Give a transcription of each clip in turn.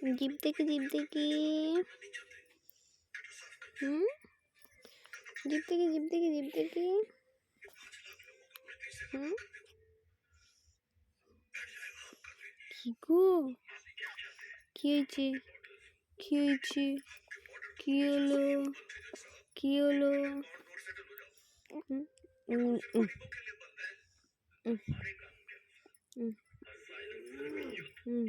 Zip দেখি জিপ দেখি। হুম? জিপ দেখি জিপ দেখি জিপ দেখি। হুম? কি গো? কি হয়েছে? কি হয়েছে? কি হলো? কি হলো? হুম, উম, উম,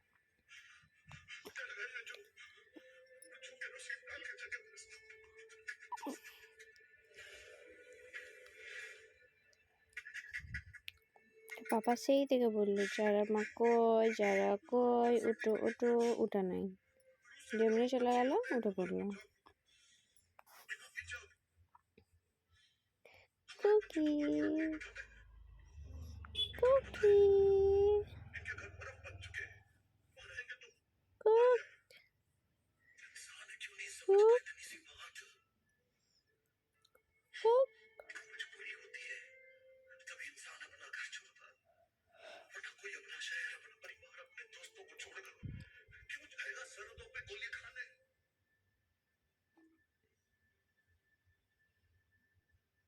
পাপা সেই থেকে বলল, যারা মা কই যারা কই উঠো উঠো। উঠা নাই। যেমনি চলে গেল, উঠে পড়ল। কুকি কুকি।